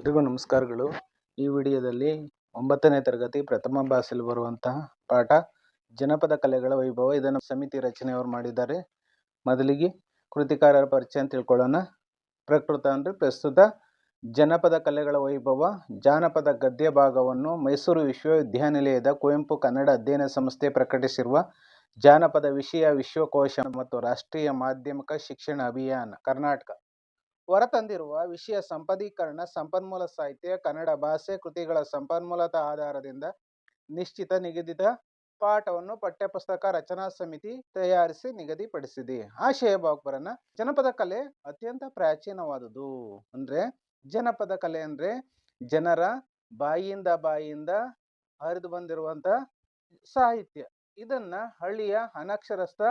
ಎಲ್ರಿಗೂ ನಮಸ್ಕಾರಗಳು. ಈ ವಿಡಿಯೋದಲ್ಲಿ ಒಂಬತ್ತನೇ ತರಗತಿ ಪ್ರಥಮ ಭಾಷೆಯಲ್ಲಿ ಬರುವಂತಹ ಪಾಠ ಜನಪದ ಕಲೆಗಳ ವೈಭವ ಇದನ್ನು ಸಮಿತಿ ರಚನೆಯವರು ಮಾಡಿದ್ದಾರೆ. ಮೊದಲಿಗೆ ಕೃತಿಕಾರರ ಪರಿಚಯ ಅಂತ ತಿಳ್ಕೊಳ್ಳೋಣ. ಪ್ರಕೃತ ಅಂದರೆ ಪ್ರಸ್ತುತ ಜನಪದ ಕಲೆಗಳ ವೈಭವ, ಜಾನಪದ ಗದ್ಯ ಭಾಗವನ್ನು ಮೈಸೂರು ವಿಶ್ವವಿದ್ಯಾನಿಲಯದ ಕುವೆಂಪು ಕನ್ನಡ ಅಧ್ಯಯನ ಸಂಸ್ಥೆ ಪ್ರಕಟಿಸಿರುವ ಜಾನಪದ ವಿಷಯ ವಿಶ್ವಕೋಶ ಮತ್ತು ರಾಷ್ಟ್ರೀಯ ಮಾಧ್ಯಮಿಕ ಶಿಕ್ಷಣ ಅಭಿಯಾನ, ಕರ್ನಾಟಕ. ಹೊರತಂದಿರುವ ವಿಷಯ ಸಂಪದೀಕರಣ, ಸಂಪನ್ಮೂಲ ಸಾಹಿತ್ಯ, ಕನ್ನಡ ಭಾಷೆ ಕೃತಿಗಳ ಸಂಪನ್ಮೂಲದ ಆಧಾರದಿಂದ ನಿಶ್ಚಿತ ನಿಗದಿತ ಪಾಠವನ್ನು ಪಠ್ಯಪುಸ್ತಕ ರಚನಾ ಸಮಿತಿ ತಯಾರಿಸಿ ನಿಗದಿಪಡಿಸಿದೆ. ಆಶಯ ಬಾಕ್ಬರನ ಜನಪದ ಕಲೆ ಅತ್ಯಂತ ಪ್ರಾಚೀನವಾದುದು. ಅಂದ್ರೆ ಜನಪದ ಕಲೆ ಅಂದ್ರೆ ಜನರ ಬಾಯಿಯಿಂದ ಬಾಯಿಯಿಂದ ಹರಿದು ಬಂದಿರುವಂತ ಸಾಹಿತ್ಯ. ಇದನ್ನ ಹಳ್ಳಿಯ ಅನಕ್ಷರಸ್ಥ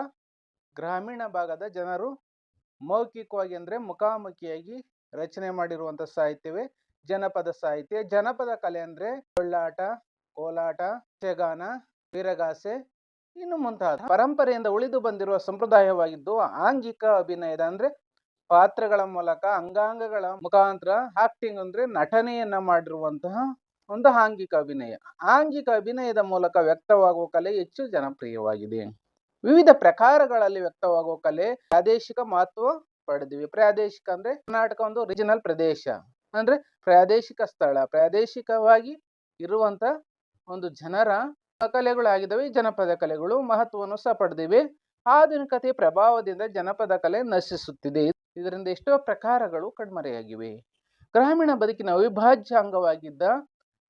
ಗ್ರಾಮೀಣ ಭಾಗದ ಜನರು ಮೌಖಿಕವಾಗಿ ಅಂದರೆ ಮುಖಾಮುಖಿಯಾಗಿ ರಚನೆ ಮಾಡಿರುವಂತ ಸಾಹಿತ್ಯವೇ ಜನಪದ ಸಾಹಿತ್ಯ. ಜನಪದ ಕಲೆ ಅಂದರೆ ಕೊಳ್ಳಾಟ, ಕೋಲಾಟ, ಯಕ್ಷಗಾನ, ವೀರಗಾಸೆ ಇನ್ನು ಮುಂತಾದ ಪರಂಪರೆಯಿಂದ ಉಳಿದು ಬಂದಿರುವ ಸಂಪ್ರದಾಯವಾಗಿದ್ದು ಆಂಗಿಕ ಅಭಿನಯದ ಅಂದ್ರೆ ಪಾತ್ರಗಳ ಮೂಲಕ ಅಂಗಾಂಗಗಳ ಮುಖಾಂತರ ಆಕ್ಟಿಂಗ್ ಅಂದ್ರೆ ನಟನೆಯನ್ನ ಮಾಡಿರುವಂತಹ ಒಂದು ಆಂಗಿಕ ಅಭಿನಯ. ಆಂಗಿಕ ಅಭಿನಯದ ಮೂಲಕ ವ್ಯಕ್ತವಾಗುವ ಕಲೆ ಹೆಚ್ಚು ಜನಪ್ರಿಯವಾಗಿದೆ. ವಿವಿಧ ಪ್ರಕಾರಗಳಲ್ಲಿ ವ್ಯಕ್ತವಾಗುವ ಕಲೆ ಪ್ರಾದೇಶಿಕ ಮಹತ್ವ ಪಡೆದಿವೆ. ಪ್ರಾದೇಶಿಕ ಅಂದ್ರೆ ಕರ್ನಾಟಕ ಒಂದು ರಿಜಿನಲ್ ಪ್ರದೇಶ. ಅಂದ್ರೆ ಪ್ರಾದೇಶಿಕ ಸ್ಥಳ. ಪ್ರಾದೇಶಿಕವಾಗಿ ಇರುವಂತ ಒಂದು ಜನರ ಕಲೆಗಳಾಗಿದ್ದಾವೆ. ಜನಪದ ಕಲೆಗಳು ಮಹತ್ವವನ್ನು ಸಹ ಪಡೆದಿವೆ. ಆಧುನಿಕತೆ ಪ್ರಭಾವದಿಂದ ಜನಪದ ಕಲೆ ನಶಿಸುತ್ತಿದೆ. ಇದರಿಂದ ಎಷ್ಟೋ ಪ್ರಕಾರಗಳು ಕಣ್ಮರೆಯಾಗಿವೆ. ಗ್ರಾಮೀಣ ಬದುಕಿನ ಅವಿಭಾಜ್ಯ ಅಂಗವಾಗಿದ್ದ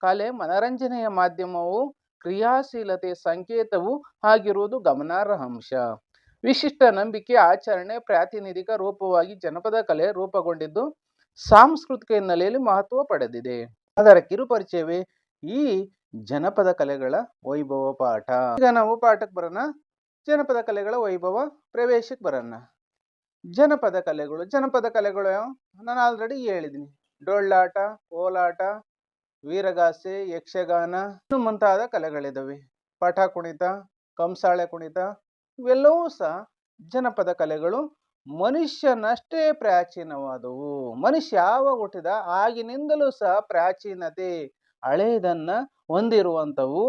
ಕಲೆ ಮನರಂಜನೆಯ ಮಾಧ್ಯಮವು ಕ್ರಿಯಾಶೀಲತೆ ಸಂಕೇತವು ಆಗಿರುವುದು ಗಮನಾರ್ಹ ಅಂಶ ವಿಶಿಷ್ಟ ನಂಬಿಕೆ, ಆಚರಣೆ, ಪ್ರಾತಿನಿಧಿಕ ರೂಪವಾಗಿ ಜನಪದ ಕಲೆ ರೂಪಗೊಂಡಿದ್ದು ಸಾಂಸ್ಕೃತಿಕ ಹಿನ್ನೆಲೆಯಲ್ಲಿ ಮಹತ್ವ ಪಡೆದಿದೆ. ಅದರ ಕಿರುಪರಿಚಯವೇ ಈ ಜನಪದ ಕಲೆಗಳ ವೈಭವ ಪಾಠ. ಈಗ ನಾವು ಪಾಠಕ್ಕೆ ಬರೋಣ. ಜನಪದ ಕಲೆಗಳ ವೈಭವ ಪ್ರವೇಶಕ್ಕೆ ಬರೋಣ. ಜನಪದ ಕಲೆಗಳು ಜನಪದ ಕಲೆಗಳು, ನಾನು ಆಲ್ರೆಡಿ ಹೇಳಿದ್ದೀನಿ ಡೊಳ್ಳಾಟ, ಕೋಲಾಟ ವೀರಗಾಸೆ, ಯಕ್ಷಗಾನ, ಇನ್ನು ಮುಂತಾದ ಕಲೆಗಳಿದ್ದಾವೆ ಪಠ ಕುಣಿತ, ಕಂಸಾಳೆ ಕುಣಿತ, ಇವೆಲ್ಲವೂ ಸಹ ಜನಪದ ಕಲೆಗಳು. ಮನುಷ್ಯನಷ್ಟೇ ಪ್ರಾಚೀನವಾದವು. ಮನುಷ್ಯ ಯಾವಾಗ ಹುಟ್ಟಿದ ಆಗಿನಿಂದಲೂ ಸಹ ಪ್ರಾಚೀನತೆ ಹಳೆಯದನ್ನ ಹೊಂದಿರುವಂಥವು.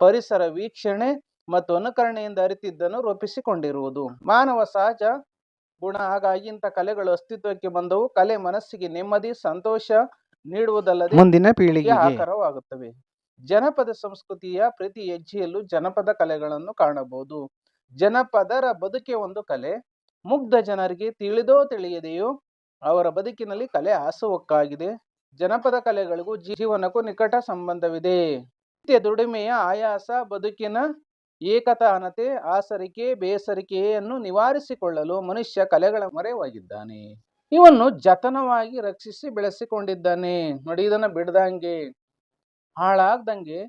ಪರಿಸರ ವೀಕ್ಷಣೆ ಮತ್ತು ಅನುಕರಣೆಯಿಂದ ಅರಿತಿದ್ದನ್ನು ರೂಪಿಸಿಕೊಂಡಿರುವುದು. ಮಾನವ ಸಹಜ ಗುಣ. ಹಾಗಾಗಿ ಇಂಥ ಕಲೆಗಳು ಅಸ್ತಿತ್ವಕ್ಕೆ ಬಂದವು. ಕಲೆ ಮನಸ್ಸಿಗೆ ನೆಮ್ಮದಿ, ಸಂತೋಷ ನೀಡುವುದಲ್ಲದೆ ಮುಂದಿನ ಪೀಳಿಗೆಗೆ. ಆಕರವಾಗುತ್ತವೆ. ಜನಪದ ಸಂಸ್ಕೃತಿಯ ಪ್ರತಿ ಹೆಜ್ಜೆಯಲ್ಲೂ ಜನಪದ ಕಲೆಗಳನ್ನು ಕಾಣಬಹುದು. ಜನಪದರ ಬದುಕೆ ಒಂದು ಕಲೆ. ಮುಗ್ಧ ಜನರಿಗೆ ತಿಳಿದೋ ತಿಳಿಯದೆಯೋ ಅವರ ಬದುಕಿನಲ್ಲಿ ಕಲೆ ಆಸುವಕ್ಕಾಗಿದೆ. ಜನಪದ ಕಲೆಗಳಿಗೂ ಜೀವನಕ್ಕೂ ನಿಕಟ ಸಂಬಂಧವಿದೆ. ನಿತ್ಯ ದುಡಿಮೆಯ ಆಯಾಸ ಬದುಕಿನ ಏಕತಾನತೆ ಆಸರಿಕೆ ಬೇಸರಿಕೆಯನ್ನು ನಿವಾರಿಸಿಕೊಳ್ಳಲು ಮನುಷ್ಯ ಕಲೆಗಳ ಮೊರೆವಾಗಿದ್ದಾನೆ ಇವನ್ನು ಜತನವಾಗಿ ರಕ್ಷಿಸಿ ಬೆಳೆಸಿಕೊಂಡಿದ್ದಾನೆ. ನೋಡಿ ಇದನ್ನ ಬಿಡ್ದಂಗೆ. ಹಾಳಾಗ್ದಂಗೆ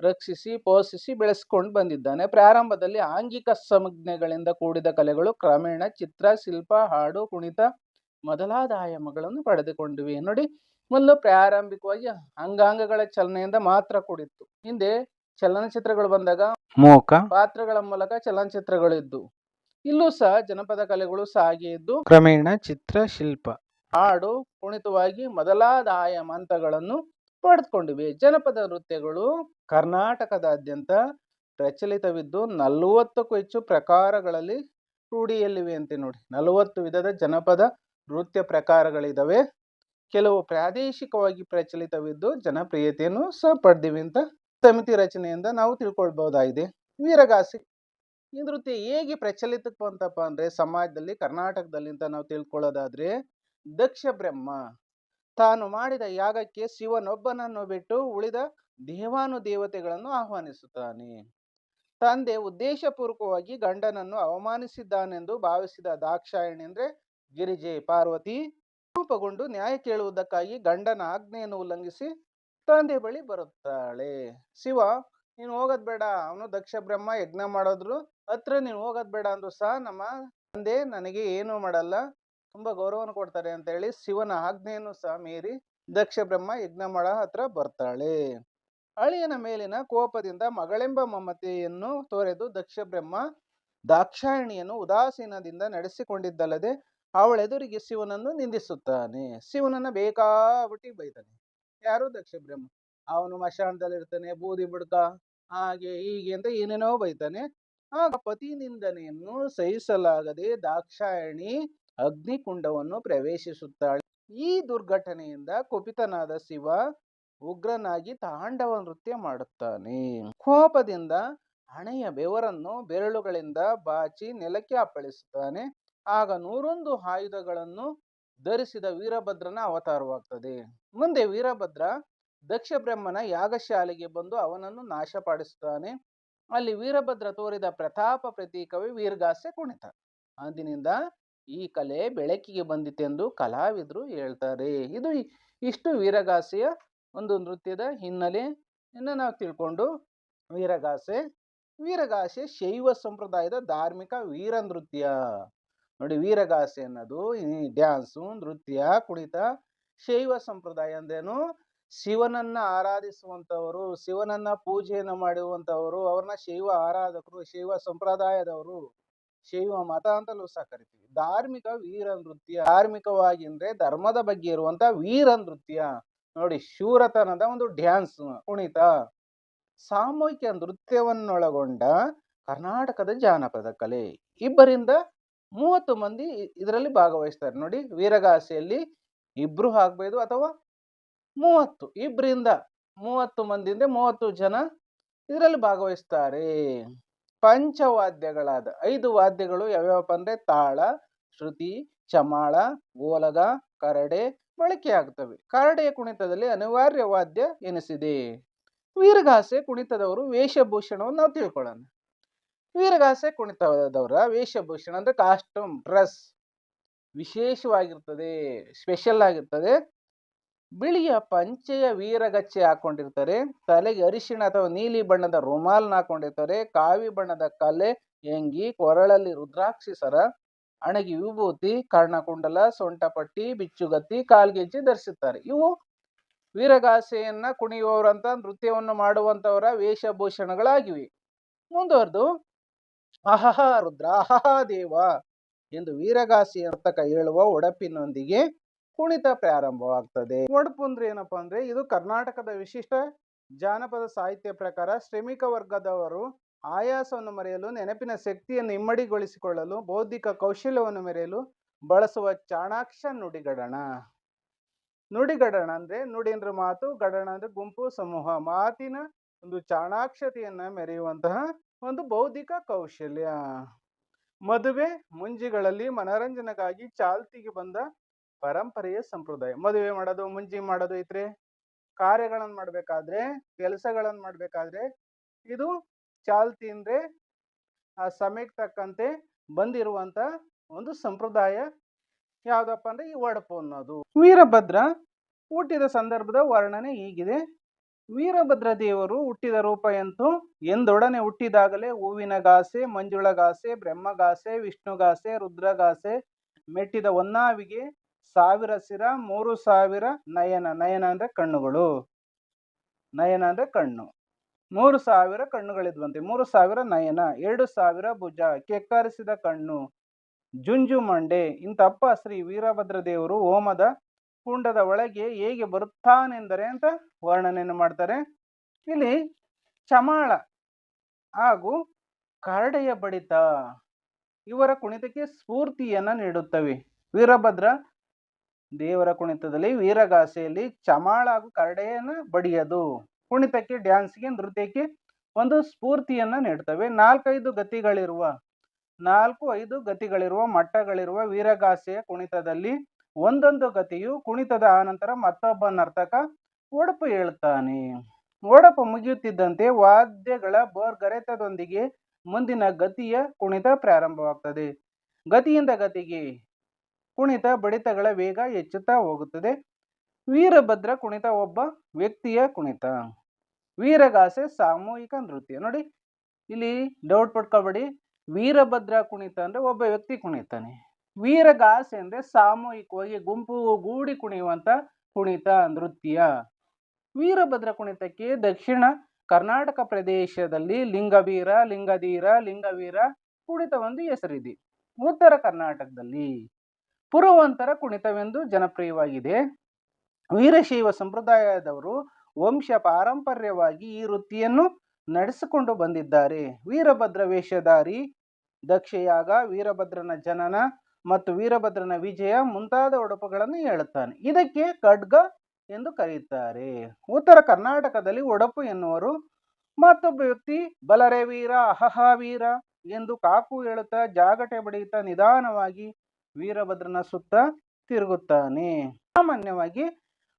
ರಕ್ಷಿಸಿ ಪೋಷಿಸಿ ಬೆಳೆಸ್ಕೊಂಡು ಬಂದಿದ್ದಾನೆ. ಪ್ರಾರಂಭದಲ್ಲಿ ಆಂಗಿಕ ಸಂಜ್ಞೆಗಳಿಂದ ಕೂಡಿದ ಕಲೆಗಳು ಕ್ರಮೇಣ ಚಿತ್ರ ಶಿಲ್ಪ ಹಾಡು ಕುಣಿತ ಮೊದಲಾದ ಆಯಾಮಗಳನ್ನು ಪಡೆದುಕೊಂಡಿವೆ. ನೋಡಿ ಮೊದಲು ಪ್ರಾರಂಭಿಕವಾಗಿ ಅಂಗಾಂಗಗಳ ಚಲನೆಯಿಂದ ಮಾತ್ರ ಕೂಡಿತ್ತು. ಹಿಂದೆ ಚಲನಚಿತ್ರಗಳು ಬಂದಾಗ ಮೋಕ. ಪಾತ್ರಗಳ ಮೂಲಕ ಚಲನಚಿತ್ರಗಳಿದ್ದು ಇಲ್ಲೂ ಸಹ ಜನಪದ ಕಲೆಗಳು ಸಾಗಿದ್ದು ಇದ್ದು ಕ್ರಮೇಣ ಚಿತ್ರ ಶಿಲ್ಪ ಹಾಡು ಕುಣಿತವಾಗಿ ಮೊದಲಾದ ಆಯಾಮ ಹಂತಗಳನ್ನು ಪಡೆದುಕೊಂಡಿವೆ. ಜನಪದ ನೃತ್ಯಗಳು ಕರ್ನಾಟಕದಾದ್ಯಂತ ಪ್ರಚಲಿತವಿದ್ದು ನಲವತ್ತಕ್ಕೂ ಹೆಚ್ಚು ಪ್ರಕಾರಗಳಲ್ಲಿ ರೂಢಿಯಲ್ಲಿವೆ ಅಂತ ನೋಡಿ. ನಲವತ್ತು ವಿಧದ ಜನಪದ ನೃತ್ಯ ಪ್ರಕಾರಗಳಿದಾವೆ. ಕೆಲವು ಪ್ರಾದೇಶಿಕವಾಗಿ ಪ್ರಚಲಿತವಿದ್ದು ಜನಪ್ರಿಯತೆಯನ್ನು ಸಹ ಪಡೆದಿವೆ ಅಂತ ಸಮಿತಿ ರಚನೆಯಿಂದ ನಾವು ತಿಳ್ಕೊಳ್ಬಹುದಾಗಿದೆ. ವೀರಗಾಸೆ ಈ ನೃತ್ಯ ಹೇಗೆ ಪ್ರಚಲಿತಕ್ಕೆ ಅಂದ್ರೆ ಸಮಾಜದಲ್ಲಿ ಕರ್ನಾಟಕದಲ್ಲಿ ಅಂತ ನಾವು ತಿಳ್ಕೊಳ್ಳೋದಾದ್ರೆ, ದಕ್ಷ ಬ್ರಹ್ಮ ತಾನು ಮಾಡಿದ ಯಾಗಕ್ಕೆ ಶಿವನೊಬ್ಬನನ್ನು ಬಿಟ್ಟು ಉಳಿದ ದೇವಾನು ದೇವತೆಗಳನ್ನು ಆಹ್ವಾನಿಸುತ್ತಾನೆ. ತಂದೆ ಉದ್ದೇಶಪೂರ್ವಕವಾಗಿ ಗಂಡನನ್ನು ಅವಮಾನಿಸಿದ್ದಾನೆಂದು ಭಾವಿಸಿದ ದಾಕ್ಷಾಯಣಿ ಅಂದ್ರೆ ಗಿರಿಜೆ ಪಾರ್ವತಿ ರೂಪಗೊಂಡು ನ್ಯಾಯ ಕೇಳುವುದಕ್ಕಾಗಿ ಗಂಡನ ಆಜ್ಞೆಯನ್ನು ಉಲ್ಲಂಘಿಸಿ ತಂದೆ ಬಳಿ ಬರುತ್ತಾಳೆ. ಶಿವ, ನೀನು ಹೋಗೋದ್ ಬೇಡ, ಅವನು ದಕ್ಷ ಬ್ರಹ್ಮ, ಯಜ್ಞ ಮಾಡೋದ್ರು ಹತ್ರ ನೀನು ಹೋಗೋದು ಬೇಡ ಅಂದ್ರು ಸಹ ನಮ್ಮ ತಂದೆ ನನಗೆ ಏನು ಮಾಡಲ್ಲ. ತುಂಬಾ ಗೌರವನ ಕೊಡ್ತಾರೆ ಅಂತ ಹೇಳಿ ಶಿವನ ಆಜ್ಞೆಯನ್ನು ಸಹ ಮೀರಿ ದಕ್ಷ ಬ್ರಹ್ಮ ಯಜ್ಞ ಮಾಡ ಹತ್ರ ಬರ್ತಾಳೆ. ಅಳಿಯನ ಮೇಲಿನ ಕೋಪದಿಂದ ಮಗಳೆಂಬ ಮಮತೆಯನ್ನು ತೋರೆದು ದಕ್ಷ ಬ್ರಹ್ಮ ದಾಕ್ಷಾಯಣಿಯನ್ನು ಉದಾಸೀನದಿಂದ ನಡೆಸಿಕೊಂಡಿದ್ದಲ್ಲದೆ ಅವಳೆದುರಿಗೆ ಶಿವನನ್ನು ನಿಂದಿಸುತ್ತಾನೆ. ಶಿವನನ್ನ ಬೇಕಾಬಿಟ್ಟಿ ಬೈತಾನೆ. ಯಾರು ದಕ್ಷ ಬ್ರಹ್ಮ? ಅವನು ಮಶಾನದಲ್ಲಿರ್ತಾನೆ ಬೂದಿ ಬುಡ್ಕ, ಹಾಗೆ ಹೀಗೆ ಅಂತ ಏನೇನೋ ಬೈತಾನೆ. ಆಗ ಪತಿ ನಿಂದನೆಯನ್ನು ಸಹಿಸಲಾಗದೆ ದಾಕ್ಷಾಯಣಿ ಅಗ್ನಿಕುಂಡವನ್ನು ಪ್ರವೇಶಿಸುತ್ತಾಳೆ. ಈ ದುರ್ಘಟನೆಯಿಂದ ಕುಪಿತನಾದ ಶಿವ ಉಗ್ರನಾಗಿ ತಾಂಡವ ನೃತ್ಯ ಮಾಡುತ್ತಾನೆ. ಕೋಪದಿಂದ ಹಣೆಯ ಬೆವರನ್ನು ಬೆರಳುಗಳಿಂದ ಬಾಚಿ ನೆಲಕ್ಕೆ ಅಪ್ಪಳಿಸುತ್ತಾನೆ. ಆಗ ನೂರೊಂದು ಆಯುಧಗಳನ್ನು ಧರಿಸಿದ ವೀರಭದ್ರನ ಅವತಾರವಾಗ್ತದೆ. ಮುಂದೆ ವೀರಭದ್ರ ದಕ್ಷ ಬ್ರಹ್ಮನ ಯಾಗಶಾಲೆಗೆ ಬಂದು ಅವನನ್ನು ನಾಶಪಡಿಸುತ್ತಾನೆ. ಅಲ್ಲಿ ವೀರಭದ್ರ ತೋರಿದ ಪ್ರತಾಪ ಪ್ರತೀಕವೇ ವೀರಗಾಸೆ ಕುಣಿತ. ಅಂದಿನಿಂದ ಈ ಕಲೆ ಬೆಳಕಿಗೆ ಬಂದಿತೆಂದು ಕಲಾವಿದರು ಹೇಳ್ತಾರೆ. ಇದು ಇಷ್ಟು ವೀರಗಾಸೆಯ ಒಂದು ನೃತ್ಯದ ಹಿನ್ನೆಲೆ ನಾವು ತಿಳ್ಕೊಂಡು ವೀರಗಾಸೆ ವೀರಗಾಸೆ ಶೈವ ಸಂಪ್ರದಾಯದ ಧಾರ್ಮಿಕ ವೀರ ನೃತ್ಯ. ನೋಡಿ ವೀರಗಾಸೆ ಅನ್ನೋದು ಈ ಡ್ಯಾನ್ಸು, ನೃತ್ಯ, ಕುಣಿತ, ಶೈವ ಸಂಪ್ರದಾಯ ಅಂದ್ರೇನು ಶಿವನನ್ನ ಆರಾಧಿಸುವಂತವರು, ಶಿವನನ್ನ ಪೂಜೆಯನ್ನು ಮಾಡುವಂತವರು, ಅವ್ರನ್ನ ಶೈವ ಆರಾಧಕರು, ಶೈವ ಸಂಪ್ರದಾಯದವರು, ಶೈವ ಮತ ಅಂತಲೂ ಸಹ ಕರಿತೀವಿ. ಧಾರ್ಮಿಕ ವೀರ ನೃತ್ಯ, ಧಾರ್ಮಿಕವಾಗಿ ಅಂದ್ರೆ ಧರ್ಮದ ಬಗ್ಗೆ ಇರುವಂತ ವೀರ ನೃತ್ಯ. ನೋಡಿ ಶೂರತನದ ಒಂದು ಡ್ಯಾನ್ಸ್ ಕುಣಿತ. ಸಾಮೂಹಿಕ ನೃತ್ಯವನ್ನೊಳಗೊಂಡ ಕರ್ನಾಟಕದ ಜಾನಪದ ಕಲೆ. ಇಬ್ಬರಿಂದ ಮೂವತ್ತು ಮಂದಿ ಇದರಲ್ಲಿ ಭಾಗವಹಿಸ್ತಾರೆ. ನೋಡಿ ವೀರಗಾಸೆಯಲ್ಲಿ ಇಬ್ರು ಆಗ್ಬೋದು ಅಥವಾ ಮೂವತ್ತು ಇಬ್ಬರಿಂದ ಮೂವತ್ತು ಮಂದಿಯಿಂದ ಮೂವತ್ತು ಜನ ಇದರಲ್ಲಿ ಭಾಗವಹಿಸ್ತಾರೆ. ಪಂಚವಾದ್ಯಗಳಾದ ಐದು ವಾದ್ಯಗಳು ಯಾವ್ಯಾವಪ್ಪ ಅಂದರೆ ತಾಳ, ಶ್ರುತಿ, ಚಮಾಳ, ಗೋಲಗ, ಕರಡೆ ಬಳಕೆಯಾಗ್ತವೆ ಕರಡೆಯ ಕುಣಿತದಲ್ಲಿ ಅನಿವಾರ್ಯ ವಾದ್ಯ ಎನಿಸಿದೆ. ವೀರಗಾಸೆ ಕುಣಿತದವರು ವೇಷಭೂಷಣವನ್ನು ನಾವು ತಿಳ್ಕೊಳ್ಳೋಣ. ವೀರಗಾಸೆ ಕುಣಿತದವರ ವೇಷಭೂಷಣ ಅಂದ್ರೆ ಕಾಸ್ಟ್ಯೂಮ್, ಡ್ರೆಸ್ ವಿಶೇಷವಾಗಿರ್ತದೆ, ಸ್ಪೆಷಲ್ ಆಗಿರ್ತದೆ. ಬಿಳಿಯ ಪಂಚೆಯ ವೀರಗಚ್ಚೆ ಹಾಕೊಂಡಿರ್ತಾರೆ. ತಲೆಗೆ ಅರಿಶಿಣ ಅಥವಾ ನೀಲಿ ಬಣ್ಣದ ರುಮಾಲ್ನ ಹಾಕೊಂಡಿರ್ತಾರೆ. ಕಾವಿ ಬಣ್ಣದ ಕಲೆ ಎಂಗಿ ಕೊರಳಲ್ಲಿ ರುದ್ರಾಕ್ಷಿ ಸರ, ಅಣಗಿ ವಿಭೂತಿ, ಕರ್ಣಕುಂಡಲ, ಸೊಂಟಪಟ್ಟಿ, ಬಿಚ್ಚುಗತ್ತಿ ಕಾಲ್ಗೆಜ್ಜೆ ಧರಿಸುತ್ತಾರೆ ಇವು ವೀರಗಾಸೆಯನ್ನ ಕುಣಿಯುವವರಂತ ನೃತ್ಯವನ್ನು ಮಾಡುವಂತವರ ವೇಷಭೂಷಣಗಳಾಗಿವೆ. ಮುಂದುವರೆದು, ಅಹಹ ರುದ್ರ, ಅಹಹ ದೇವ ಎಂದು ವೀರಗಾಸಿ ನರ್ತಕ ಹೇಳುವ ಒಡಪಿನೊಂದಿಗೆ ಕುಣಿತ ಪ್ರಾರಂಭವಾಗ್ತದೆ. ಒಡಪು ಅಂದ್ರೆ ಏನಪ್ಪಾ ಅಂದ್ರೆ ಇದು ಕರ್ನಾಟಕದ ವಿಶಿಷ್ಟ ಜಾನಪದ ಸಾಹಿತ್ಯ ಪ್ರಕಾರ ಶ್ರಮಿಕ ವರ್ಗದವರು ಆಯಾಸವನ್ನು ಮರೆಯಲು, ನೆನಪಿನ ಶಕ್ತಿಯನ್ನು ಇಮ್ಮಡಿಗೊಳಿಸಿಕೊಳ್ಳಲು, ಬೌದ್ಧಿಕ ಕೌಶಲ್ಯವನ್ನು ಮೆರೆಯಲು ಬಳಸುವ ಚಾಣಾಕ್ಷ ನುಡಿಗಡಣ. ನುಡಿಗಡಣ ಅಂದ್ರೆ ನುಡಿ ಅಂದ್ರೆ ಮಾತು, ಗಡಣ ಅಂದ್ರೆ ಗುಂಪು, ಸಮೂಹ, ಮಾತಿನ ಒಂದು ಚಾಣಾಕ್ಷತೆಯನ್ನ ಮೆರೆಯುವಂತಹ ಒಂದು ಬೌದ್ಧಿಕ ಕೌಶಲ್ಯ. ಮದುವೆ ಮುಂಜಿಗಳಲ್ಲಿ ಮನರಂಜನೆಗಾಗಿ ಚಾಲ್ತಿಗೆ ಬಂದ ಪರಂಪರೆಯ ಸಂಪ್ರದಾಯ. ಮದುವೆ ಮಾಡೋದು, ಮುಂಜಿ ಮಾಡೋದು ಐತ್ರಿ ಕಾರ್ಯಗಳನ್ನ ಮಾಡ್ಬೇಕಾದ್ರೆ ಕೆಲಸಗಳನ್ನ ಮಾಡ್ಬೇಕಾದ್ರೆ ಇದು ಚಾಲ್ತಿ ಅಂದ್ರೆ ಆ ಸಮಯಕ್ಕೆ ತಕ್ಕಂತೆ ಬಂದಿರುವಂತ ಒಂದು ಸಂಪ್ರದಾಯ. ಯಾವ್ದಪ್ಪ ಅಂದ್ರೆ ಈ ಒಡಪು ಅನ್ನೋದು. ವೀರಭದ್ರ ಹುಟ್ಟಿದ ಸಂದರ್ಭದ ವರ್ಣನೆ ಹೀಗಿದೆ. ವೀರಭದ್ರ ದೇವರು ಹುಟ್ಟಿದ ರೂಪ ಎಂತೂ, ಎಂದೊಡನೆ ಹುಟ್ಟಿದಾಗಲೇ ಹೂವಿನ ಗಾಸೆ ಮಂಜುಳಗಾಸೆ ಬ್ರಹ್ಮಗಾಸೆ, ವಿಷ್ಣುಗಾಸೆ, ರುದ್ರಗಾಸೆ, ಮೆಟ್ಟಿದ ಹೊನ್ನಾವಿಗೆ ಸಾವಿರ ಸಿರ, ಮೂರು ಸಾವಿರ ನಯನ. ನಯನ ಅಂದ್ರೆ ಕಣ್ಣುಗಳು. ನಯನ ಅಂದ್ರೆ ಕಣ್ಣು. ಮೂರು ಸಾವಿರ ಕಣ್ಣುಗಳಿದ್ವಂತೆ. ಮೂರು ಸಾವಿರ ನಯನ. ಎರಡು ಸಾವಿರ ಭುಜ. ಕೆಕ್ಕರಿಸಿದ ಕಣ್ಣು. ಜುಂಜು ಮಂಡೆ. ಇಂತಪ್ಪ ಶ್ರೀ ವೀರಭದ್ರ ದೇವರು ಓಮದ ಕುಂಡದ ಒಳಗೆ ಹೇಗೆ ಬರುತ್ತಾನೆಂದರೆ ಅಂತ ವರ್ಣನೆಯನ್ನು ಮಾಡ್ತಾರೆ. ಇಲ್ಲಿ ಚಮಾಳ ಹಾಗೂ ಕರಡೆಯ ಬಡಿತ ಇವರ ಕುಣಿತಕ್ಕೆ ಸ್ಫೂರ್ತಿಯನ್ನ ನೀಡುತ್ತವೆ. ವೀರಭದ್ರ ದೇವರ ಕುಣಿತದಲ್ಲಿ ವೀರಗಾಸೆಯಲ್ಲಿ ಚಮಾಳ ಹಾಗೂ ಕರಡೆಯನ್ನು ಬಡಿಯೋದು. ಕುಣಿತಕ್ಕೆ, ಡ್ಯಾನ್ಸ್ಗೆ, ನೃತ್ಯಕ್ಕೆ ಒಂದು ಸ್ಫೂರ್ತಿಯನ್ನು ನೀಡ್ತವೆ. ನಾಲ್ಕೈದು ಗತಿಗಳಿರುವ, ನಾಲ್ಕು ಐದು ಗತಿಗಳಿರುವ ಮಟ್ಟಗಳಿರುವ ವೀರಗಾಸೆಯ ಕುಣಿತದಲ್ಲಿ ಒಂದೊಂದು ಗತಿಯು ಕುಣಿತದ ಆನಂತರ ಮತ್ತೊಬ್ಬ ನರ್ತಕ ಒಡಪು ಹೇಳ್ತಾನೆ ಒಡಪು ಮುಗಿಯುತ್ತಿದ್ದಂತೆ ವಾದ್ಯಗಳ ಬೋರ್ಗರೆತದೊಂದಿಗೆ ಮುಂದಿನ ಗತಿಯ ಕುಣಿತ ಪ್ರಾರಂಭವಾಗ್ತದೆ. ಗತಿಯಿಂದ ಗತಿಗೆ ಕುಣಿತ ಬಡಿತಗಳ ವೇಗ ಹೆಚ್ಚುತ್ತಾ ಹೋಗುತ್ತದೆ. ವೀರಭದ್ರ ಕುಣಿತ ಒಬ್ಬ ವ್ಯಕ್ತಿಯ ಕುಣಿತ. ವೀರಗಾಸೆ ಸಾಮೂಹಿಕ ನೃತ್ಯ. ನೋಡಿ, ಇಲ್ಲಿ ಡೌಟ್ ಪಡ್ಕೋಬೇಡಿ ವೀರಭದ್ರ ಕುಣಿತ ಅಂದ್ರೆ ಒಬ್ಬ ವ್ಯಕ್ತಿ ಕುಣಿತಾನೆ. ವೀರಗಾಸೆ ಅಂದ್ರೆ ಸಾಮೂಹಿಕವಾಗಿ ಗುಂಪು ಗೂಡಿ ಕುಣಿಯುವಂತ ಕುಣಿತ ನೃತ್ಯ. ವೀರಭದ್ರ ಕುಣಿತಕ್ಕೆ ದಕ್ಷಿಣ ಕರ್ನಾಟಕ ಪ್ರದೇಶದಲ್ಲಿ ಲಿಂಗವೀರ ಲಿಂಗಧೀರ, ಲಿಂಗವೀರ ಕುಣಿತ ಒಂದು ಹೆಸರಿದೆ. ಉತ್ತರ ಕರ್ನಾಟಕದಲ್ಲಿ. ಪುರವಂತರ ಕುಣಿತವೆಂದು ಜನಪ್ರಿಯವಾಗಿದೆ. ವೀರಶೈವ ಸಂಪ್ರದಾಯದವರು ವಂಶ ಪಾರಂಪರ್ಯವಾಗಿ ಈ ವೃತ್ತಿಯನ್ನು ನಡೆಸಿಕೊಂಡು ಬಂದಿದ್ದಾರೆ. ವೀರಭದ್ರ ವೇಷಧಾರಿ, ದಕ್ಷಯಾಗ ವೀರಭದ್ರನ ಜನನ ಮತ್ತು ವೀರಭದ್ರನ ವಿಜಯ ಮುಂತಾದ ಉಡುಪುಗಳನ್ನು ಹೇಳುತ್ತಾನೆ. ಇದಕ್ಕೆ ಖಡ್ಗ ಎಂದು ಕರೆಯುತ್ತಾರೆ. ಉತ್ತರ ಕರ್ನಾಟಕದಲ್ಲಿ ಒಡಪು ಎನ್ನುವರು ಮತ್ತೊಬ್ಬ ವ್ಯಕ್ತಿ, ಬಲರೆ ವೀರ, ಅಹಹ ವೀರ ಎಂದು ಕಾಕು ಹೇಳುತ್ತಾ ಜಾಗಟೆ ಬಡಿಯುತ್ತಾ ನಿಧಾನವಾಗಿ ವೀರಭದ್ರನ ಸುತ್ತ ತಿರುಗುತ್ತಾನೆ. ಸಾಮಾನ್ಯವಾಗಿ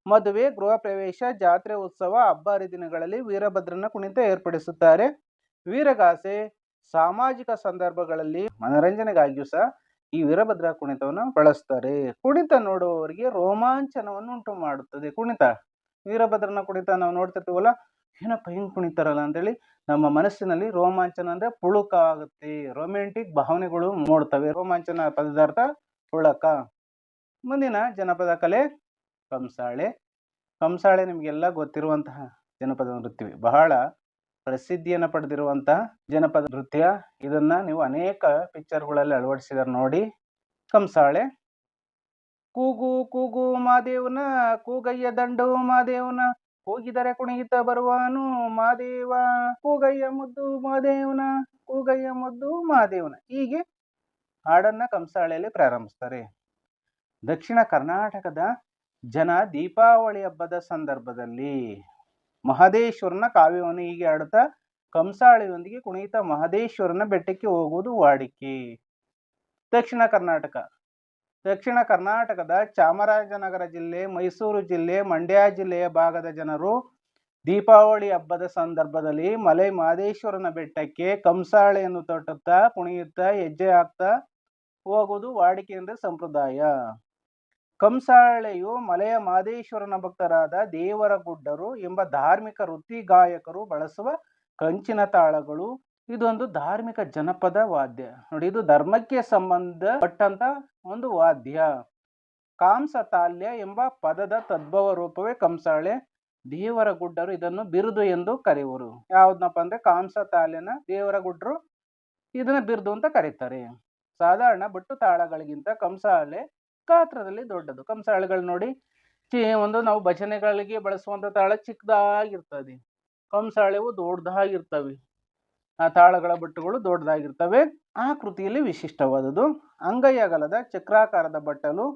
ಮದುವೆ, ಗೃಹ ಪ್ರವೇಶ, ಜಾತ್ರೆ, ಉತ್ಸವ ಹಬ್ಬ ಹರಿದಿನಗಳಲ್ಲಿ ವೀರಭದ್ರನ ಕುಣಿತ ಏರ್ಪಡಿಸುತ್ತಾರೆ. ವೀರಗಾಸೆ ಸಾಮಾಜಿಕ ಸಂದರ್ಭಗಳಲ್ಲಿ ಮನರಂಜನೆಗಾಗಿಯೂ ಸಹ ಈ ವೀರಭದ್ರ ಕುಣಿತವನ್ನು ಬಳಸ್ತಾರೆ. ಕುಣಿತ ನೋಡುವವರಿಗೆ ರೋಮಾಂಚನವನ್ನು ಉಂಟು ಮಾಡುತ್ತದೆ. ಕುಣಿತ, ವೀರಭದ್ರನ ಕುಣಿತ ನಾವು ನೋಡ್ತಿರ್ತೀವಲ್ಲ, ಏನಪ್ಪ ಹಿಂಗೆ ಕುಣಿತಾರಲ್ಲ ಅಂತೇಳಿ ನಮ್ಮ ಮನಸ್ಸಿನಲ್ಲಿ ರೋಮಾಂಚನ ಅಂದರೆ ಪುಳುಕ ಆಗುತ್ತೆ ರೊಮ್ಯಾಂಟಿಕ್ ಭಾವನೆಗಳು ಮೂಡ್ತವೆ. ರೋಮಾಂಚನ ಪದಾರ್ಥ ಪುಳಕ ಮುಂದಿನ ಜನಪದ ಕಲೆ ಕಂಸಾಳೆ. ಕಂಸಾಳೆ ನಿಮಗೆಲ್ಲ ಗೊತ್ತಿರುವಂತಹ ಜನಪದ ನೃತ್ಯ ಬಹಳ ಪ್ರಸಿದ್ಧಿಯನ್ನು ಪಡೆದಿರುವಂತಹ ಜನಪದ ನೃತ್ಯ. ಇದನ್ನ ನೀವು ಅನೇಕ ಪಿಕ್ಚರ್ಗಳಲ್ಲಿ ಅಳವಡಿಸಿದಾರೆ ನೋಡಿ. ಕಂಸಾಳೆ. ಕೂಗು ಕೂಗು ಮಾದೇವನ, ಕೂಗಯ್ಯ ದಂಡು ಮಾದೇವನ, ಕೂಗಿದರೆ ಕುಣಿಯುತ್ತ ಬರುವಾನು ಮಾದೇವ, ಕೂಗಯ್ಯ ಮುದ್ದು ಮಾದೇವನ, ಕೂಗಯ್ಯ ಮುದ್ದು ಮಾದೇವನ. ಹೀಗೆ ಹಾಡನ್ನ ಕಂಸಾಳೆಯಲ್ಲಿ ಪ್ರಾರಂಭಿಸ್ತಾರೆ. ದಕ್ಷಿಣ ಕರ್ನಾಟಕದ ಜನ ದೀಪಾವಳಿ ಹಬ್ಬದ ಸಂದರ್ಭದಲ್ಲಿ ಮಹದೇಶ್ವರನ ಕಾವ್ಯವನ್ನು ಹೀಗೆ ಹಾಡುತ್ತಾ ಕಂಸಾಳೆಯೊಂದಿಗೆ ಕುಣಿತ ಮಹದೇಶ್ವರನ ಬೆಟ್ಟಕ್ಕೆ ಹೋಗುವುದು ವಾಡಿಕೆ. ದಕ್ಷಿಣ ಕರ್ನಾಟಕ. ದಕ್ಷಿಣ ಕರ್ನಾಟಕದ ಚಾಮರಾಜನಗರ ಜಿಲ್ಲೆ, ಮೈಸೂರು ಜಿಲ್ಲೆ, ಮಂಡ್ಯ ಜಿಲ್ಲೆಯ ಭಾಗದ ಜನರು ದೀಪಾವಳಿ ಹಬ್ಬದ ಸಂದರ್ಭದಲ್ಲಿ ಮಲೆ ಮಹದೇಶ್ವರನ ಬೆಟ್ಟಕ್ಕೆ ಕಂಸಾಳೆಯನ್ನು ತೊಟ್ಟುತ್ತಾ ಕುಣಿಯುತ್ತಾ ಹೆಜ್ಜೆ ಹಾಕ್ತಾ ಹೋಗುವುದು ವಾಡಿಕೆ ಸಂಪ್ರದಾಯ. ಕಂಸಾಳೆಯು ಮಲೆಯ ಮಾದೇಶ್ವರನ ಭಕ್ತರಾದ ದೇವರ ಗುಡ್ಡರು ಎಂಬ ಧಾರ್ಮಿಕ ವೃತ್ತಿ ಗಾಯಕರು ಬಳಸುವ ಕಂಚಿನ ತಾಳಗಳು. ಇದೊಂದು ಧಾರ್ಮಿಕ ಜನಪದ ವಾದ್ಯ. ನೋಡಿ, ಇದು ಧರ್ಮಕ್ಕೆ ಸಂಬಂಧಪಟ್ಟಂತ ಒಂದು ವಾದ್ಯ. ಕಾಂಸ ತಾಲ್ಯ ಎಂಬ ಪದದ ತದ್ಭವ ರೂಪವೇ ಕಂಸಾಳೆ. ದೇವರ ಗುಡ್ಡರು ಇದನ್ನು ಬಿರುದು ಎಂದು ಕರೆಯುವರು. ಯಾವ್ದನಪ್ಪ ಅಂದ್ರೆ ಕಾಂಸ ತಾಲ್ಯನ ದೇವರ ಗುಡ್ಡರು ಇದನ್ನ ಬಿರುದು ಅಂತ ಕರೀತಾರೆ. ಸಾಧಾರಣ ಬಟ್ಟು ತಾಳಗಳಿಗಿಂತ ಕಂಸಾಳೆ ಗಾತ್ರದಲ್ಲಿ ದೊಡ್ಡದು. ಕಂಸಾಳೆಗಳು ನೋಡಿ ಒಂದು ನಾವು ಭಜನೆಗಳಿಗೆ ಬಳಸುವಂತ ತಾಳ ಚಿಕ್ಕದಾಗಿರ್ತದೆ. ಕಂಸಾಳೆವು ದೊಡ್ಡದಾಗಿರ್ತವೆ. ಆ ತಾಳಗಳ ಬಟ್ಟುಗಳು ದೊಡ್ಡದಾಗಿರ್ತವೆ. ಆ ಕೃತಿಯಲ್ಲಿ ವಿಶಿಷ್ಟವಾದದ್ದು. ಅಂಗೈಯಗಲದ ಚಕ್ರಾಕಾರದ ಬಟ್ಟಲು,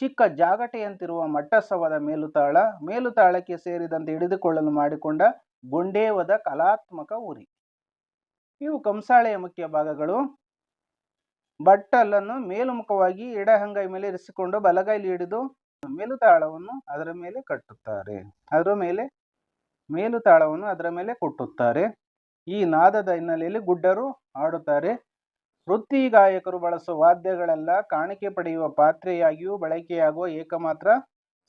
ಚಿಕ್ಕ ಜಾಗಟೆಯಂತಿರುವ ಮಟ್ಟಸವದ ಮೇಲುತಾಳ, ಮೇಲುತಾಳಕ್ಕೆ ಸೇರಿದಂತೆ ಹಿಡಿದುಕೊಳ್ಳಲು ಮಾಡಿಕೊಂಡ ಗೊಂಡೇವದ ಕಲಾತ್ಮಕ ಉರಿ. ಇವು ಕಂಸಾಳೆಯ ಮುಖ್ಯ ಭಾಗಗಳು. ಬಟ್ಟಲನ್ನು ಮೇಲುಮುಖವಾಗಿ ಎಡಹಂಗೈ ಮೇಲೆ ಇರಿಸಿಕೊಂಡು ಬಲಗೈಲಿ ಹಿಡಿದು ಮೇಲುತಾಳವನ್ನು ಅದರ ಮೇಲೆ ಕಟ್ಟುತ್ತಾರೆ. ಅದರ ಮೇಲೆ ಮೇಲುತಾಳವನ್ನು ಅದರ ಮೇಲೆ ಕೊಟ್ಟುತ್ತಾರೆ. ಈ ನಾದದ ಹಿನ್ನೆಲೆಯಲ್ಲಿ ಗುಡ್ಡರು ಆಡುತ್ತಾರೆ ವೃತ್ತಿ ಗಾಯಕರು ಬಳಸುವ ವಾದ್ಯಗಳೆಲ್ಲ ಕಾಣಿಕೆ ಪಡೆಯುವ ಪಾತ್ರೆಯಾಗಿಯೂ ಬಳಕೆಯಾಗುವ ಏಕಮಾತ್ರ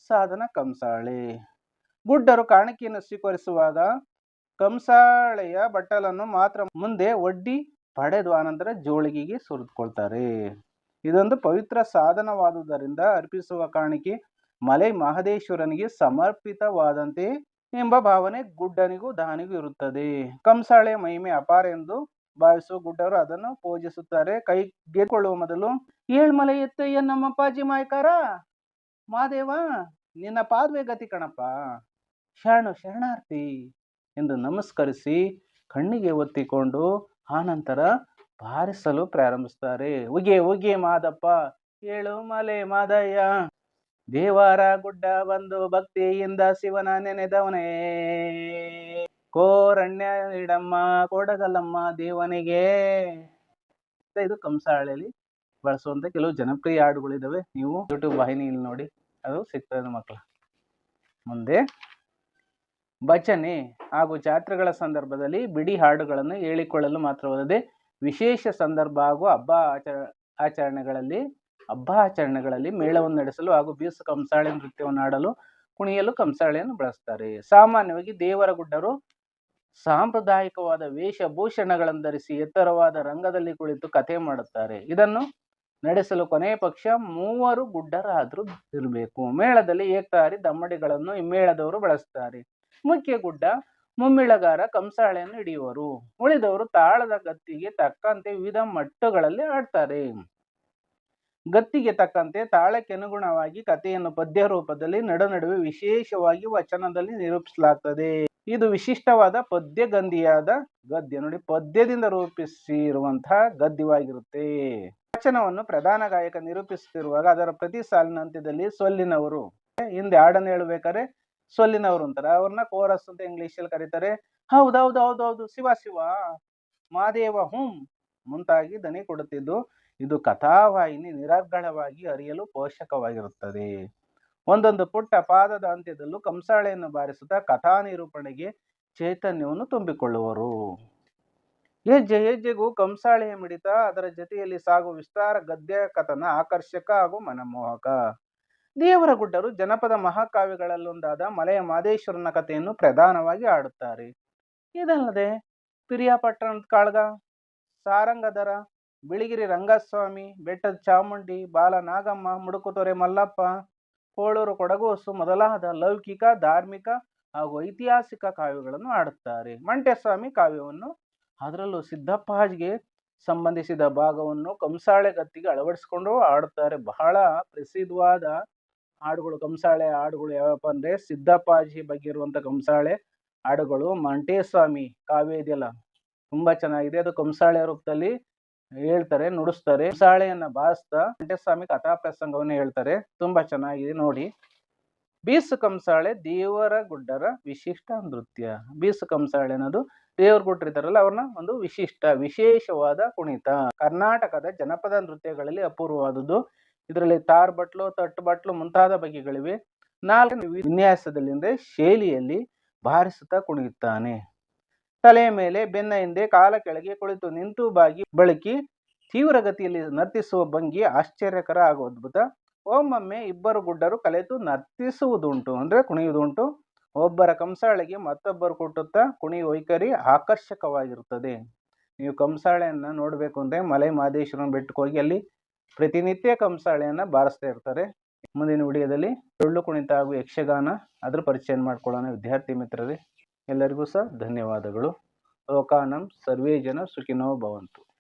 ಸಾಧನ ಕಂಸಾಳೆ. ಗುಡ್ಡರು ಕಾಣಿಕೆಯನ್ನು ಸ್ವೀಕರಿಸುವಾಗ ಕಂಸಾಳೆಯ ಬಟ್ಟಲನ್ನು ಮಾತ್ರ ಮುಂದೆ ಒಡ್ಡಿ ಪಡೆದು ಆನಂತರ ಜೋಳಿಗೆಗೆ ಸುರಿದುಕೊಳ್ತಾರೆ. ಇದೊಂದು ಪವಿತ್ರ ಸಾಧನವಾದುದರಿಂದ ಅರ್ಪಿಸುವ ಕಾಣಿಕೆ ಮಲೆ ಮಹದೇಶ್ವರನಿಗೆ ಸಮರ್ಪಿತವಾದಂತೆ ಎಂಬ ಭಾವನೆ ಗುಡ್ಡನಿಗೂ ದಾನಿಗೂ ಇರುತ್ತದೆ. ಕಂಸಾಳೆ ಮಹಿಮೆ ಅಪಾರ ಎಂದು ಭಾವಿಸುವ ಗುಡ್ಡರು ಅದನ್ನು ಪೂಜಿಸುತ್ತಾರೆ. ಕೈ ಗೆದ್ಕೊಳ್ಳುವ ಮೊದಲು ಏಳ್ಮಲೆ ಎತ್ತಯ್ಯ ನಮ್ಮ ಪಾಜಿ ಮಾಯಕಾರ! ಮಾದೇವ, ನಿನ್ನ ಪಾದವೇ ಗತಿ ಕಣಪ್ಪ! ಶರಣು ಶರಣಾರ್ಥಿ! ಎಂದು ನಮಸ್ಕರಿಸಿ ಕಣ್ಣಿಗೆ ಒತ್ತಿಕೊಂಡು ಆನಂತರ ಬಾರಿಸಲು ಪ್ರಾರಂಭಿಸ್ತಾರೆ ಉಗೆ ಉಗೆ ಮಾದಪ್ಪ, ಏಳು ಮಲೆ ಮಾದಯ್ಯ, ದೇವರ ಗುಡ್ಡ ಬಂದು ಭಕ್ತಿಯಿಂದ ಶಿವನ ನೆನೆದವನೇ. ಕೋರಣ್ಯ ಇಡಮ್ಮ ಕೋಡಗಲ್ಲಮ್ಮ ದೇವನಿಗೆ. ಇದು ಕಂಸಾಳೆಯಲ್ಲಿ ಬಳಸುವಂತ ಕೆಲವು ಜನಪ್ರಿಯ ಹಾಡುಗಳಿದಾವೆ. ನೀವು ಯೂಟ್ಯೂಬ್ ವಾಹಿನಿಯಲ್ಲಿ ನೋಡಿ, ಅದು ಸಿಗ್ತದೆ ಮಕ್ಕಳ ಮುಂದೆ. ಭಜನೆ ಹಾಗೂ ಜಾತ್ರೆಗಳ ಸಂದರ್ಭದಲ್ಲಿ ಬಿಡಿ ಹಾಡುಗಳನ್ನು ಹೇಳಿಕೊಳ್ಳಲು ಮಾತ್ರವಲ್ಲದೆ ವಿಶೇಷ ಸಂದರ್ಭ ಹಾಗೂ ಹಬ್ಬ ಆಚರ, ಆಚರಣೆಗಳಲ್ಲಿ, ಹಬ್ಬ ಆಚರಣೆಗಳಲ್ಲಿ ಮೇಳವನ್ನು ನಡೆಸಲು ಹಾಗೂ ಬೀಸು ಕಂಸಾಳೆ ನೃತ್ಯವನ್ನು ಆಡಲು ಕುಣಿಯಲು ಕಂಸಾಳೆಯನ್ನು ಬಳಸ್ತಾರೆ. ಸಾಮಾನ್ಯವಾಗಿ ದೇವರ ಗುಡ್ಡರು ಸಾಂಪ್ರದಾಯಿಕವಾದ ವೇಷಭೂಷಣಗಳನ್ನು ಧರಿಸಿ ಎತ್ತರವಾದ ರಂಗದಲ್ಲಿ ಕುಳಿತು ಕಥೆ ಮಾಡುತ್ತಾರೆ. ಇದನ್ನು ನಡೆಸಲು ಕೊನೆಯ ಪಕ್ಷ ಮೂವರು ಗುಡ್ಡರಾದರೂ ಇರಬೇಕು. ಮೇಳದಲ್ಲಿ ಏಕತಾರಿ ದಮ್ಮಡಿಗಳನ್ನು ಈ ಮೇಳದವರು ಬಳಸ್ತಾರೆ. ಮುಖ್ಯ ಗುಡ್ಡ ಮುಮ್ಮಿಳಗಾರ, ಕಂಸಾಳೆಯನ್ನು ಹಿಡಿಯುವರು. ಉಳಿದವರು ತಾಳದ ಗತ್ತಿಗೆ ತಕ್ಕಂತೆ ವಿವಿಧ ಮಟ್ಟಗಳಲ್ಲಿ ಆಡ್ತಾರೆ. ಗತ್ತಿಗೆ ತಕ್ಕಂತೆ ತಾಳಕ್ಕೆ ಅನುಗುಣವಾಗಿ ಕಥೆಯನ್ನು ಪದ್ಯ ರೂಪದಲ್ಲಿ ನಡು ನಡುವೆ ವಿಶೇಷವಾಗಿ ವಚನದಲ್ಲಿ ನಿರೂಪಿಸಲಾಗ್ತದೆ. ಇದು ವಿಶಿಷ್ಟವಾದ ಪದ್ಯ ಗಂಧಿಯಾದ ಗದ್ಯ. ನೋಡಿ, ಪದ್ಯದಿಂದ ರೂಪಿಸಿರುವಂತಹ ಗದ್ಯವಾಗಿರುತ್ತೆ. ವಚನವನ್ನು ಪ್ರಧಾನ ಗಾಯಕ ನಿರೂಪಿಸುತ್ತಿರುವಾಗ ಅದರ ಪ್ರತಿ ಸಾಲಿನ ಅಂತ್ಯದಲ್ಲಿ ಸೊಲ್ಲಿನವರು. ಹಿಂದೆ ಹಾಡನ್ನು ಹೇಳ್ಬೇಕಾದ್ರೆ ಸೊಲ್ಲಿನವರು ಅಂತಾರೆ. ಅವ್ರನ್ನ ಕೋರಸ್ ಅಂತ ಇಂಗ್ಲಿಷ್ ಅಲ್ಲಿ ಕರೀತಾರೆ. ಹೌದೌದು ಹೌದು ಶಿವ ಶಿವ. ಮಾದೇವ ಹುಂ ಮುಂತಾಗಿ ದನಿ ಕೊಡುತ್ತಿದ್ದು. ಇದು ಕಥಾವಾಹಿನಿ ನಿರರ್ಗಳವಾಗಿ ಅರಿಯಲು ಪೋಷಕವಾಗಿರುತ್ತದೆ. ಒಂದೊಂದು ಪುಟ್ಟ ಪಾದದ ಅಂತ್ಯದಲ್ಲೂ ಕಂಸಾಳೆಯನ್ನು ಬಾರಿಸುತ್ತಾ ಕಥಾ ನಿರೂಪಣೆಗೆ ಚೈತನ್ಯವನ್ನು ತುಂಬಿಕೊಳ್ಳುವರು. ಹೆಜ್ಜೆ, ಹೆಜ್ಜೆಗೂ ಕಂಸಾಳೆಯ ಮಿಡಿತ. ಅದರ ಜೊತೆಯಲ್ಲಿ ಸಾಗುವ ವಿಸ್ತಾರ ಗದ್ಯ, ಕಥನ ಆಕರ್ಷಕ ಹಾಗೂ ಮನಮೋಹಕ. ದೇವರ ಗುಡ್ಡರು ಜನಪದ ಮಹಾಕಾವ್ಯಗಳಲ್ಲೊಂದಾದ ಮಲೆಯ ಮಾದೇಶ್ವರನ ಕಥೆಯನ್ನು ಪ್ರಧಾನವಾಗಿ ಆಡುತ್ತಾರೆ ಇದಲ್ಲದೆ ಪಿರಿಯಾಪಟ್ಟಣದ ಕಾಳ್ಗ ಸಾರಂಗಧರ ಬಿಳಿಗಿರಿ ರಂಗಸ್ವಾಮಿ, ಬೆಟ್ಟದ ಚಾಮುಂಡಿ, ಬಾಲ ನಾಗಮ್ಮ, ಮುಡುಕುತೊರೆ ಮಲ್ಲಪ್ಪ, ಕೋಳೂರು ಕೊಡಗೋಸು ಮೊದಲಾದ ಲೌಕಿಕ, ಧಾರ್ಮಿಕ ಹಾಗೂ ಐತಿಹಾಸಿಕ ಕಾವ್ಯಗಳನ್ನು ಆಡುತ್ತಾರೆ ಮಂಟೆಸ್ವಾಮಿ ಕಾವ್ಯವನ್ನು ಅದರಲ್ಲೂ ಸಿದ್ದಪ್ಪಾಜಿಗೆ ಸಂಬಂಧಿಸಿದ ಭಾಗವನ್ನು ಕಂಸಾಳೆ ಗತ್ತಿಗೆ ಅಳವಡಿಸಿಕೊಂಡು ಆಡುತ್ತಾರೆ ಬಹಳ ಪ್ರಸಿದ್ಧವಾದ ಹಾಡುಗಳು, ಕಂಸಾಳೆ ಹಾಡುಗಳು ಯಾವಪ್ಪ ಅಂದ್ರೆ ಸಿದ್ದಪ್ಪಾಜಿ ಬಗ್ಗೆ ಇರುವಂತ ಕಂಸಾಳೆ ಹಾಡುಗಳು. ಮಂಟೇಸ್ವಾಮಿ ಕಾವ್ಯ ಇದೆಯಲ್ಲ, ತುಂಬಾ ಚೆನ್ನಾಗಿದೆ. ಅದು ಕಂಸಾಳೆ ರೂಪದಲ್ಲಿ ಹೇಳ್ತಾರೆ, ನುಡಿಸ್ತಾರೆ. ಕಂಸಾಳೆಯನ್ನ ಬಾರಿಸ್ತಾ ಮಂಟೇಸ್ವಾಮಿ ಕಥಾ ಪ್ರಸಂಗವನ್ನು ಹೇಳ್ತಾರೆ. ತುಂಬಾ ಚೆನ್ನಾಗಿದೆ ನೋಡಿ. ಬೀಸು ಕಂಸಾಳೆ ದೇವರ ಗುಡ್ಡರ ವಿಶಿಷ್ಟ ನೃತ್ಯ. ಬೀಸು ಕಂಸಾಳೆ ಅನ್ನೋದು ದೇವ್ರ ಗುಡ್ಡರಿದ್ದಾರಲ್ಲ ಅವ್ರನ್ನ ಒಂದು ವಿಶಿಷ್ಟ, ವಿಶೇಷವಾದ ಕುಣಿತ. ಕರ್ನಾಟಕದ ಜನಪದ ನೃತ್ಯಗಳಲ್ಲಿ ಅಪೂರ್ವವಾದದ್ದು ಇದರಲ್ಲಿ ತಾರ್ ಬಟ್ಲು ತಟ್ಟು ಬಟ್ಲು ಮುಂತಾದ ಬಗೆಗಳಿವೆ. ನಾಲ್ಕು ವಿನ್ಯಾಸದಲ್ಲಿಂದ ಶೈಲಿಯಲ್ಲಿ ಬಾರಿಸುತ್ತಾ ಕುಣಿಯುತ್ತಾನೆ. ತಲೆಯ ಮೇಲೆ, ಬೆನ್ನ ಹಿಂದೆ, ಕಾಲ ಕೆಳಗೆ ಕುಳಿತು ನಿಂತು ಬಾಗಿ ಬಳಕಿ ತೀವ್ರ ಗತಿಯಲ್ಲಿ ನರ್ತಿಸುವ ಭಂಗಿ ಆಶ್ಚರ್ಯಕರ ಹಾಗೂ ಅದ್ಭುತ. ಒಮ್ಮೊಮ್ಮೆ ಇಬ್ಬರು ಗುಡ್ಡರು ಕಲೆತು ನರ್ತಿಸುವುದುಂಟು ಅಂದ್ರೆ ಕುಣಿಯುವುದುಂಟು. ಒಬ್ಬರ ಕಂಸಾಳೆಗೆ ಮತ್ತೊಬ್ಬರು ಕೊಟ್ಟುತ್ತಾ ಕುಣಿಯುವ ವೈಖರಿ ಆಕರ್ಷಕವಾಗಿರುತ್ತದೆ. ನೀವು ಕಂಸಾಳೆಯನ್ನು ನೋಡಬೇಕು ಅಂದ್ರೆ ಮಲೆ ಮಹದೇಶ್ವರನ ಬೆಟ್ಟಕ್ಕೆ ಹೋಗಿ ಅಲ್ಲಿ ಪ್ರತಿನಿತ್ಯ ಕಂಸಾಳೆಯನ್ನ ಬಾರಿಸ್ತಾ ಇರ್ತಾರೆ. ಮುಂದಿನ ವಿಡಿಯೋದಲ್ಲಿ ಡೊಳ್ಳು ಕುಣಿತ ಹಾಗೂ ಯಕ್ಷಗಾನ ಅದ್ರ ಪರಿಚಯ ಮಾಡ್ಕೊಳ್ಳೋಣ ವಿದ್ಯಾರ್ಥಿ ಮಿತ್ರರೇ. ಎಲ್ಲರಿಗೂ ಸಹ ಧನ್ಯವಾದಗಳು. ಲೋಕಾನಂ ಸರ್ವೇ ಜನ ಸುಖಿನೋ ಭವಂತು.